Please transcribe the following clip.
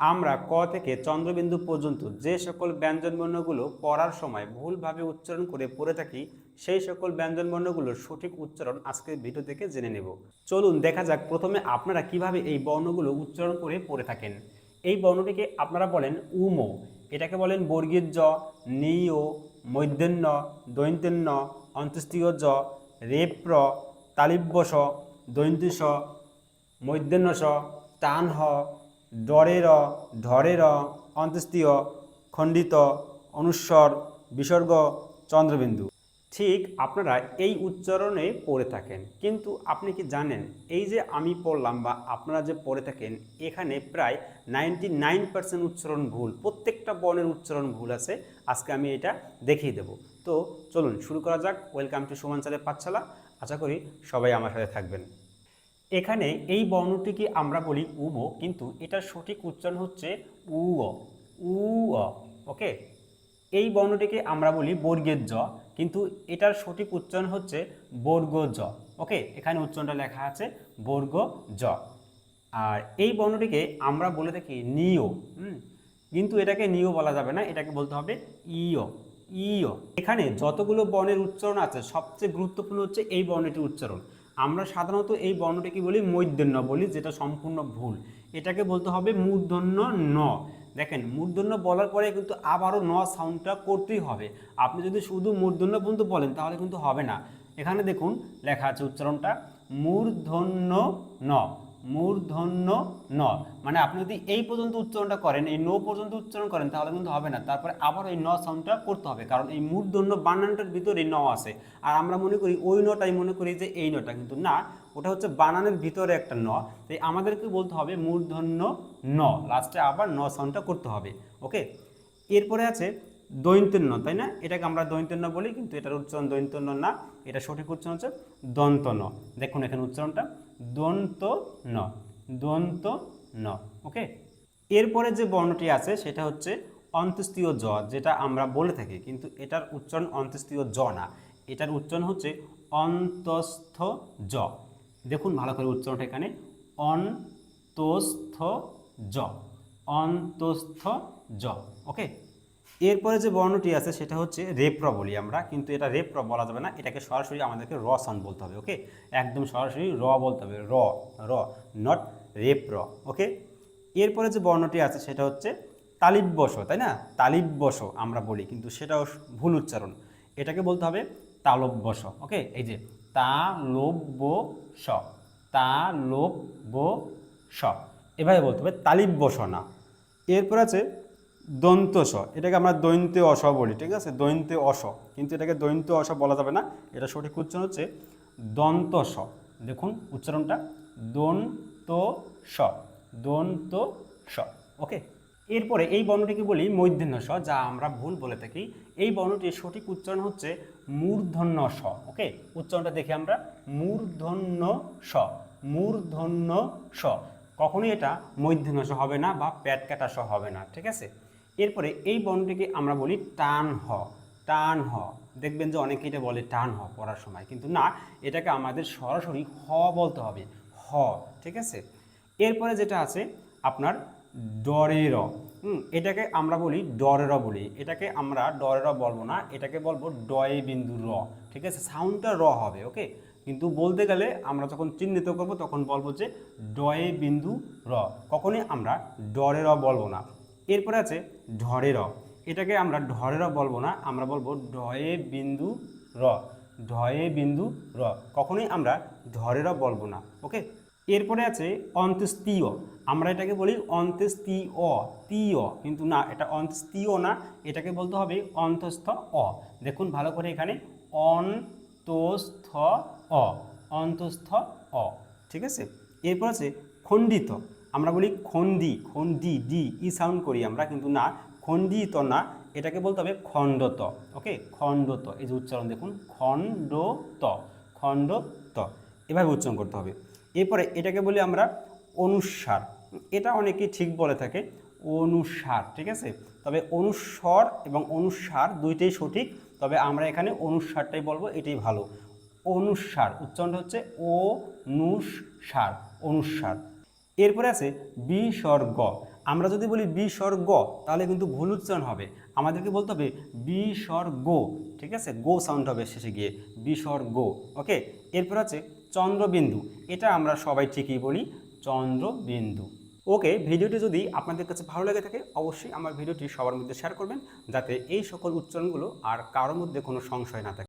আমরা ক থেকে চন্দ্রবিন্দু পর্যন্ত যে সকল ব্যঞ্জনবর্ণগুলো পড়ার সময় ভুলভাবে উচ্চারণ করে পড়ে থাকি, সেই সকল ব্যঞ্জনবর্ণগুলোর সঠিক উচ্চারণ আজকের ভিডিও থেকে জেনে নেব। চলুন দেখা যাক প্রথমে আপনারা কীভাবে এই বর্ণগুলো উচ্চারণ করে পড়ে থাকেন। এই বর্ণটিকে আপনারা বলেন উমো। এটাকে বলেন বর্গীয় জ নিয় মৈদ্যন্য দৈন্ত্যন্য অন্ত্যেষ্টীয় জ রেপ্র, তালিব্যস, দৈন্তিস মৈদ্যন্যস টান হ ডরের, ঢরের, অন্ত্যেষ্টীয়, খণ্ডিত, অনুস্বর, বিসর্গ, চন্দ্রবিন্দু। ঠিক আপনারা এই উচ্চারণে পড়ে থাকেন, কিন্তু আপনি কি জানেন, এই যে আমি পড়লাম বা আপনারা যে পড়ে থাকেন, এখানে প্রায় নাইনটি নাইন পার্সেন্ট উচ্চারণ ভুল, প্রত্যেকটা বর্ণের উচ্চারণ ভুল আছে, আজকে আমি এটা দেখিয়ে দেব। তো চলুন, শুরু করা যাক। ওয়েলকাম টু সুমান চালের পাঠশালা। আশা করি সবাই আমার সাথে থাকবেন। এখানে এই বর্ণটিকে আমরা বলি উব কিন্তু এটার সঠিক উচ্চারণ হচ্ছে উ উ ওকে? এই বর্ণটিকে আমরা বলি বর্গের জ, কিন্তু এটার সঠিক উচ্চারণ হচ্ছে বর্গ জ, ওকে? এখানে উচ্চারণটা লেখা আছে বর্গ জ। আর এই বর্ণটিকে আমরা বলে থাকি নিও কিন্তু এটাকে নিও বলা যাবে না, এটাকে বলতে হবে ইও ইও। এখানে যতগুলো বর্ণের উচ্চারণ আছে, সবচেয়ে গুরুত্বপূর্ণ হচ্ছে এই বর্ণটির উচ্চারণ। আমরা সাধারণত এই বর্ণটিকে বলি? মৈদ্যন্য বলি, যেটা সম্পূর্ণ ভুল। এটাকে বলতে হবে মূর্ধন্য ন। দেখেন, মূর্ধন্য বলার পরে কিন্তু আবারও ন সাউন্ডটা করতেই হবে। আপনি যদি শুধু মূর্ধন্য পর্যন্ত বলেন, তাহলে কিন্তু হবে না। এখানে দেখুন, লেখা আছে উচ্চারণটা, মূর্ধন্য ন। মূর্ধন্য ন মানে আপনি যদি এই পর্যন্ত উচ্চারণটা করেন, এই ন পর্যন্ত উচ্চারণ করেন, তাহলে কিন্তু হবে না। তারপরে আবার ওই ন সাউন্ডটা করতে হবে। কারণ এই মূর্ধন্য বানানটার ভিতরে ন আছে। আর আমরা মনে করি ওই নটাই মনে করি যে এই নটা। কিন্তু না, ওটা হচ্ছে বানানের ভিতরে একটা ন। তাই আমাদেরকে বলতে হবে মূর্ধন্য ন লাস্টে আবার ন সাউন্ডটা করতে হবে। ওকে এরপরে আছে দৈন্তন্য তাই না? এটাকে আমরা দৈন্তন্য বলি, কিন্তু এটার উচ্চারণ দৈন্তন্য না। এটা সঠিক উচ্চারণ হচ্ছে দন্ত ন দেখুন এখানে উচ্চারণটা। দন্ত ন দন্ত ন ওকে? এরপরে যে বর্ণটি আছে, সেটা হচ্ছে অন্ত্যেষ্টীয় জ, যেটা আমরা বলে থাকি, কিন্তু এটার উচ্চারণ অন্ত্যেষ্টীয় জ না। এটার উচ্চারণ হচ্ছে অন্তস্থ জ। দেখুন ভালো করে উচ্চারণটা এখানে। অন্তস্থ জ। অন্তস্থ জ। ওকে? এরপরে যে বর্ণটি আছে, সেটা হচ্ছে রেপ্র বলি আমরা, কিন্তু এটা রেপ্র বলা যাবে না, এটাকে সরাসরি আমাদেরকে র সাউন্ড বলতে হবে ওকে একদম সরাসরি র বলতে হবে, র র নট রেপ্র ওকে এরপরে যে বর্ণটি আছে, সেটা হচ্ছে তালিব্যস তাই না? তালিব্যস আমরা বলি, কিন্তু সেটাও ভুল উচ্চারণ। এটাকে বলতে হবে তালব্যস ওকে এই যে তা লোব্য স তা লোব্য স এভাবে বলতে হবে তালিব্যস না। এরপর আছে দন্তস এটাকে আমরা দৈন্তে অস বলি, ঠিক আছে? দৈন্তে অস, কিন্তু এটাকে দৈন্ত অস বলা যাবে না। এটা সঠিক উচ্চারণ হচ্ছে দন্ত স। দেখুন উচ্চারণটা, দন্ত স দন্ত স। ওকে এরপরে এই বর্ণটিকে বলি মৈধ্যন্য স, যা আমরা ভুল বলে থাকি। এই বর্ণটির সঠিক উচ্চারণ হচ্ছে মূর্ধন্য স ওকে উচ্চারণটা দেখি আমরা, মূর্ধন্য স মূর্ধন্য স। কখনোই এটা মৈধ্যন্য স হবে না বা প্যাট কাটা স হবে না, ঠিক আছে? এরপরে এই বর্ণটিকে আমরা বলি টান হ টান হ। দেখবেন যে অনেকে এটা বলে টান হ পড়ার সময়, কিন্তু না, এটাকে আমাদের সরাসরি হ বলতে হবে, হ, ঠিক আছে? এরপরে যেটা আছে, আপনার ডরের, হুম, এটাকে আমরা বলি ডরের বলি, এটাকে আমরা ডরের বলব না, এটাকে বলব ডয়ে বিন্দু র, ঠিক আছে? সাউন্ডটা র হবে, ওকে? কিন্তু বলতে গেলে আমরা যখন চিহ্নিত করব তখন বলব যে ডয়ে বিন্দু র, কখনই আমরা ডরের বলব না। এরপরে আছে ঢরের এটাকে আমরা ঢরের বলব না, আমরা বলব ডয়ে বিন্দু র, ঢয়ে বিন্দু র। কখনোই আমরা ঢরের বলব না, ওকে? এরপরে আছে অন্ত্যেষ্টীয়। আমরা এটাকে বলি অন্ত্যেষ্টীয়, তীয়। কিন্তু না, এটা অন্ত্যেষ্টীয় না, এটাকে বলতে হবে অন্তস্থ অ। দেখুন ভালো করে এখানে, অন্তস্থ অ অন্তস্থ অ, ঠিক আছে? এরপর আছে খণ্ডিত। আমরা বলি খন্ডি খন্ডি ডি ই সাউন্ড করি আমরা, কিন্তু না খণ্ডিত না, এটাকে বলতে হবে খণ্ডত ওকে খণ্ডত, এই যে উচ্চারণ দেখুন, খণ্ডত খণ্ডত, এভাবে উচ্চারণ করতে হবে। এরপরে এটাকে বলি আমরা অনুস্বার এটা অনেকেই ঠিক বলে থাকে, অনুসার, ঠিক আছে? তবে অনুস্বর এবং অনুসার দুইটাই সঠিক, তবে আমরা এখানে অনুসারটাই বলব, এটাই ভালো। অনুসার, উচ্চারণটা হচ্ছে ও নুসার অনুসার। এরপরে আছে বিসর্গ আমরা যদি বলি বি তাহলে কিন্তু ভুল উচ্চারণ হবে। আমাদেরকে বলতে হবে বি ঠিক আছে? গো সাউন্ড হবে শেষে গিয়ে, বি ওকে? এরপর আছে চন্দ্রবিন্দু। এটা আমরা সবাই ঠিকই বলি, চন্দ্রবিন্দু। ওকে, ভিডিওটি যদি আপনাদের কাছে ভালো লেগে থাকে, অবশ্যই আমার ভিডিওটি সবার মধ্যে শেয়ার করবেন, যাতে এই সকল উচ্চারণগুলো আর কারোর মধ্যে কোনো সংশয় না থাকে।